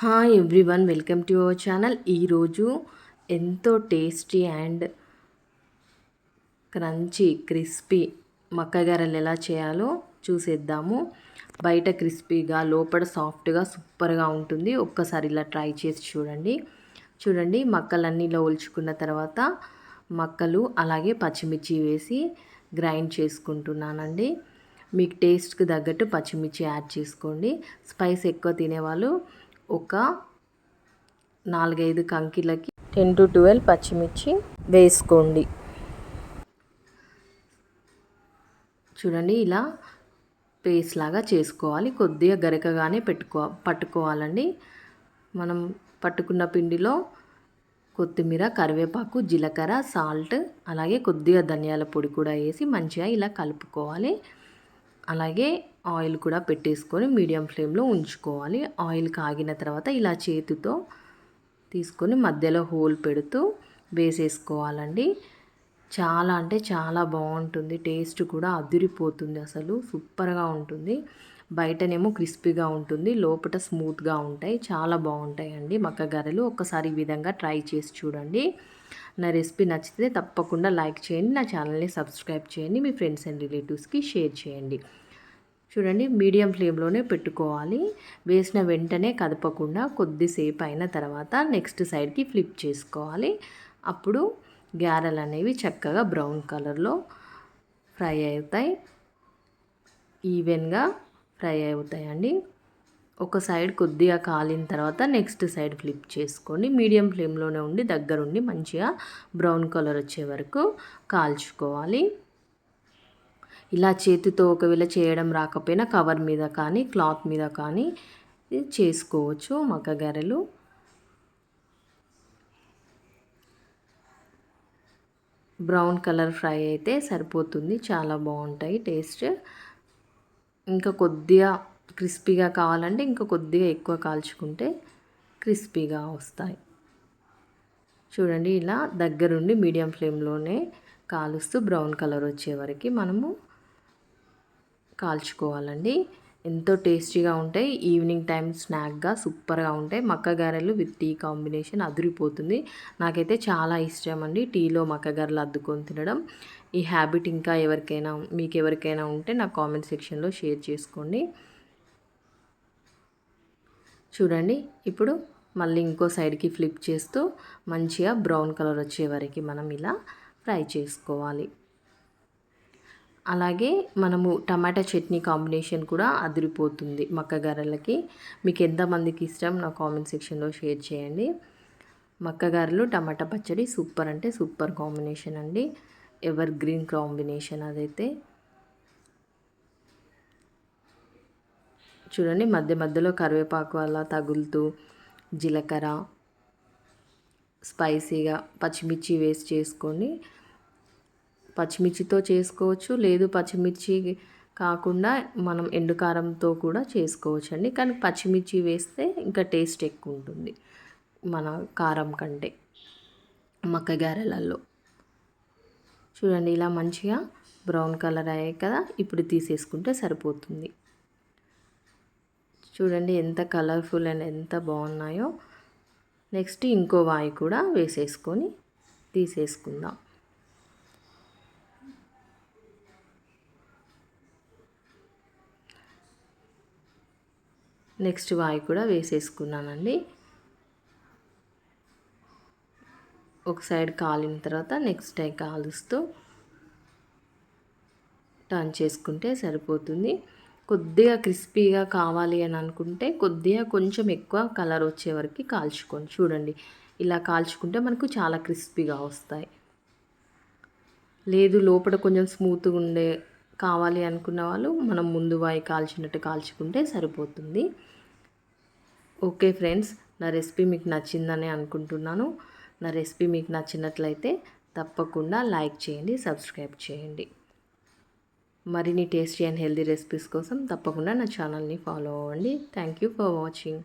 Hi everyone welcome to our channel. ఈరోజు ఎంతో tasty and crunchy crispy మక్కగారలు ఎలా చేయాలో చూసేద్దాము. బయట క్రిస్పీగా లోపల సాఫ్ట్గా సూపర్గా ఉంటుంది. ఒక్కసారి ఇలా ట్రై చేసి చూడండి. చూడండి మక్కలన్నీ ఒల్చుకున్న తర్వాత మక్కలు అలాగే పచ్చిమిర్చి వేసి గ్రైండ్ చేసుకుంటున్నానండి. మీకు టేస్ట్కి తగ్గట్టు పచ్చిమిర్చి యాడ్ చేసుకోండి. స్పైస్ ఎక్కువ తినేవాళ్ళు ఒక నాలుగైదు కంకిలకి టెన్ టు ట్వెల్వ్ పచ్చిమిర్చి వేసుకోండి. చూడండి ఇలా పేస్ట్ లాగా చేసుకోవాలి. కొద్దిగా గరకగానే పెట్టుకో పట్టుకోవాలండి. మనం పట్టుకున్న పిండిలో కొత్తిమీర కరివేపాకు జీలకర్ర సాల్ట్ అలాగే కొద్దిగా ధనియాల పొడి కూడా వేసి మంచిగా ఇలా కలుపుకోవాలి. అలాగే ఆయిల్ కూడా పెట్టేసుకొని మీడియం ఫ్లేమ్లో ఉంచుకోవాలి. ఆయిల్ కాగిన తర్వాత ఇలా చేతితో తీసుకొని మధ్యలో హోల్ పెడుతూ వేసేసుకోవాలండి. చాలా అంటే చాలా బాగుంటుంది. టేస్ట్ కూడా అదిరిపోతుంది అసలు. సూపర్గా ఉంటుంది. బయటనేమో క్రిస్పీగా ఉంటుంది లోపల స్మూత్గా ఉంటాయి చాలా బాగుంటాయండి మక్క గారెలు ఒక్కసారి ఈ విధంగా ట్రై చేసి చూడండి. నా రెసిపీ నచ్చితే తప్పకుండా లైక్ చేయండి నా ఛానల్ని సబ్స్క్రైబ్ చేయండి మీ ఫ్రెండ్స్ అండ్ రిలేటివ్స్కి షేర్ చేయండి. చూడండి మీడియం ఫ్లేమ్లోనే పెట్టుకోవాలి. వేసిన వెంటనే కదపకుండా కొద్దిసేపు అయిన తర్వాత నెక్స్ట్ సైడ్కి ఫ్లిప్ చేసుకోవాలి. అప్పుడు గ్యారెలు అనేవి చక్కగా బ్రౌన్ కలర్లో ఫ్రై అవుతాయి. ఈవెన్గా ఫ్రై అవుతాయండి. ఒక సైడ్ కొద్దిగా కాలిన తర్వాత నెక్స్ట్ సైడ్ ఫ్లిప్ చేసుకొని మీడియం ఫ్లేమ్లోనే ఉండి దగ్గరుండి మంచిగా బ్రౌన్ కలర్ వచ్చే వరకు కాల్చుకోవాలి. ఇలా చేతితో ఒకవేళ చేయడం రాకపోయినా కవర్ మీద కానీ క్లాత్ మీద కానీ చేసుకోవచ్చు మగ్గ గారెలు. బ్రౌన్ కలర్ ఫ్రై అయితే సరిపోతుంది. చాలా బాగుంటాయి టేస్ట్. ఇంకా కొద్దిగా క్రిస్పీగా కావాలంటే ఇంకా కొద్దిగా ఎక్కువ కాల్చుకుంటే క్రిస్పీగా వస్తాయి. చూడండి ఇలా దగ్గరుండి మీడియం ఫ్లేమ్లోనే కాలుస్తూ బ్రౌన్ కలర్ వచ్చే వరకు మనము కాల్చుకోవాలండి. ఎంతో టేస్టీగా ఉంటాయి. ఈవినింగ్ టైం స్నాక్గా సూపర్గా ఉంటాయి. మక్క గారెలు విత్ టీ కాంబినేషన్ అదిరిపోతుంది. నాకైతే చాలా ఇష్టం అండి టీలో మక్క గారెలు అద్దుకొని తినడం. ఈ హ్యాబిట్ ఇంకా ఎవరికైనా మీకు ఎవరికైనా ఉంటే నా కామెంట్ సెక్షన్లో షేర్ చేసుకోండి. చూడండి ఇప్పుడు మళ్ళీ ఇంకో సైడ్కి ఫ్లిప్ చేస్తూ మంచిగా బ్రౌన్ కలర్ వచ్చే వరకు మనం ఇలా ఫ్రై చేసుకోవాలి. అలాగే మనము టమాటా చట్నీ కాంబినేషన్ కూడా అదిరిపోతుంది మక్కగారెలకి. మీకు ఎంతమందికి ఇష్టం నా కామెంట్ సెక్షన్లో షేర్ చేయండి. మక్కగారెలు టమాటా పచ్చడి సూపర్ అంటే సూపర్ కాంబినేషన్ అండి. ఎవర్ గ్రీన్ కాంబినేషన్ అదైతే. చూడండి మధ్య మధ్యలో కరివేపాకు అలా తగులుతూ జీలకర్ర స్పైసీగా పచ్చిమిర్చి వేసి చేసుకొని పచ్చిమిర్చితో చేసుకోవచ్చు లేదు పచ్చిమిర్చి కాకుండా మనం ఎండుకారంతో కూడా చేసుకోవచ్చు అండి కానీ పచ్చిమిర్చి వేస్తే ఇంకా టేస్ట్ ఎక్కువ ఉంటుంది మన కారం కంటే మక్క గారెలలో చూడండి ఇలా మంచిగా బ్రౌన్ కలర్ అయ్యాయి కదా ఇప్పుడు తీసేసుకుంటే సరిపోతుంది. చూడండి ఎంత కలర్ఫుల్ అండ్ ఎంత బాగున్నాయో. నెక్స్ట్ ఇంకో వాయి కూడా వేసేసుకొని తీసేసుకుందాం. నెక్స్ట్ వాయి కూడా వేసేసుకున్నానండి. ఒక సైడ్ కాలిన తర్వాత నెక్స్ట్ టైం కాలుస్తూ టర్న్ చేసుకుంటే సరిపోతుంది. కొద్దిగా క్రిస్పీగా కావాలి అని అనుకుంటే కొద్దిగా కొంచెం ఎక్కువ కలర్ వచ్చే వరకు కాల్చుకోండి. చూడండి ఇలా కాల్చుకుంటే మనకు చాలా క్రిస్పీగా వస్తాయి. లేదు లోపల కొంచెం స్మూత్గా ఉండే కావాలి అనుకున్న వాళ్ళు మనం ముందు వాయి కాల్చినట్టు కాల్చుకుంటే సరిపోతుంది. ఓకే ఫ్రెండ్స్ నా రెసిపీ మీకు నచ్చిందని అనుకుంటున్నాను. నా రెసిపీ మీకు నచ్చినట్లయితే తప్పకుండా లైక్ చేయండి సబ్స్క్రైబ్ చేయండి. మరిన్ని టేస్టీ అండ్ హెల్దీ రెసిపీస్ కోసం తప్పకుండా నా ఛానల్ని ఫాలో అవ్వండి. Thank you for watching.